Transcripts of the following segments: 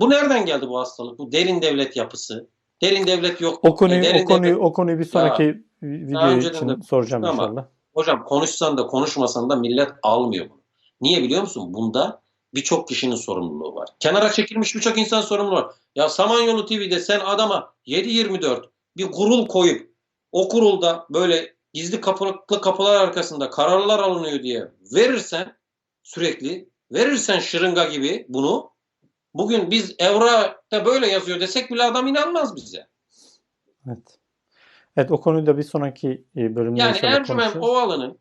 Bu nereden geldi bu hastalık? Bu derin devlet yapısı. Derin devlet yok. O konuyu, E, derin o konuyu, devlet- o konuyu bir sonraki video önceden için de soracağım ama- inşallah. Hocam konuşsan da konuşmasan da millet almıyor bunu. Niye biliyor musun? Bunda birçok kişinin sorumluluğu var. Kenara çekilmiş birçok insan sorumluluğu var. Ya Samanyolu TV'de sen adama 7-24 bir kurul koyup o kurulda böyle gizli kapılı kapılar arkasında kararlar alınıyor diye verirsen sürekli verirsen şırınga gibi bunu bugün biz Evrak'ta böyle yazıyor desek bile adam inanmaz bize. Evet. Evet o konuyu da bir sonraki e, bölümde Yani Ercüment. Ovalı'nın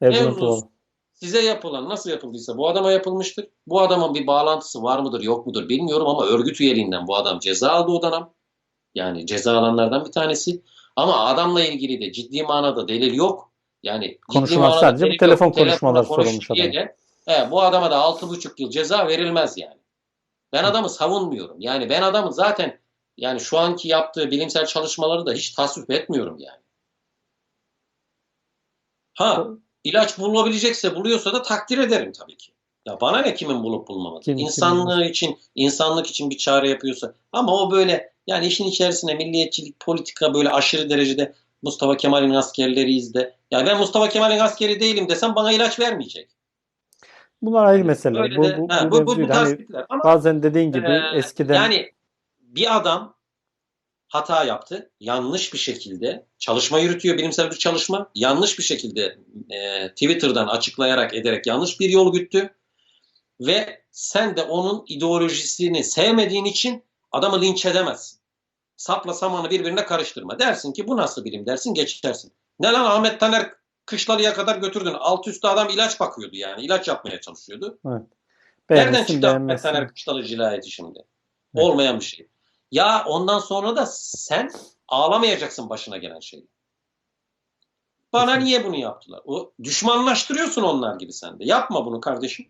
mevzusu- size yapılan nasıl yapıldıysa bu adama yapılmıştır. Bu adamın bir bağlantısı var mıdır yok mudur bilmiyorum ama örgüt üyeliğinden bu adam ceza aldı o dönem. Yani ceza alanlardan bir tanesi. Ama adamla ilgili de ciddi manada delil yok. Yani ciddi Konuşmalar manada sadece delil telefon yok. Telefonla konuşmaları konuş sorulmuş adama. de, he, bu adama da 6,5 yıl ceza verilmez yani. Ben adamı savunmuyorum. Yani ben adamı zaten yani şu anki yaptığı bilimsel çalışmaları da hiç tasvip etmiyorum yani. Ha ilaç bulabilecekse buluyorsa da takdir ederim tabii ki. Ya bana ne kimin bulup bulmaması. Kim- kim İnsanlığı için, insanlık için bir çare yapıyorsa. Ama o böyle yani işin içerisine milliyetçilik, politika böyle aşırı derecede Mustafa Kemal'in askerleriyiz de. Ya ben Mustafa Kemal'in askeri değilim desem bana ilaç vermeyecek. Bunlar ayrı meseleler. Böyle Bu, de- bu, ha, bu, bu, bu, bu tarz hani. Ama bazen dediğin gibi Ee, eskiden Yani bir adam hata yaptı. Yanlış bir şekilde çalışma yürütüyor, bilimsel bir çalışma. Yanlış bir şekilde e, Twitter'dan açıklayarak ederek yanlış bir yol güttü. Ve sen de onun ideolojisini sevmediğin için adamı linç edemezsin. Sapla samanı birbirine karıştırma. Dersin ki bu nasıl bilim dersin geçersin. Ne lan Ahmet Taner Kışlalı'ya kadar götürdün. Alt üstte adam ilaç bakıyordu yani. ilaç yapmaya çalışıyordu. Nereden beğenirsin çıktı Ahmet. Taner Kışlalı cinayeti şimdi? Evet. Olmayan bir şey. Ya ondan sonra da sen ağlamayacaksın başına gelen şeyi. Bana niye bunu yaptılar? O düşmanlaştırıyorsun onlar gibi sen de. Yapma bunu kardeşim.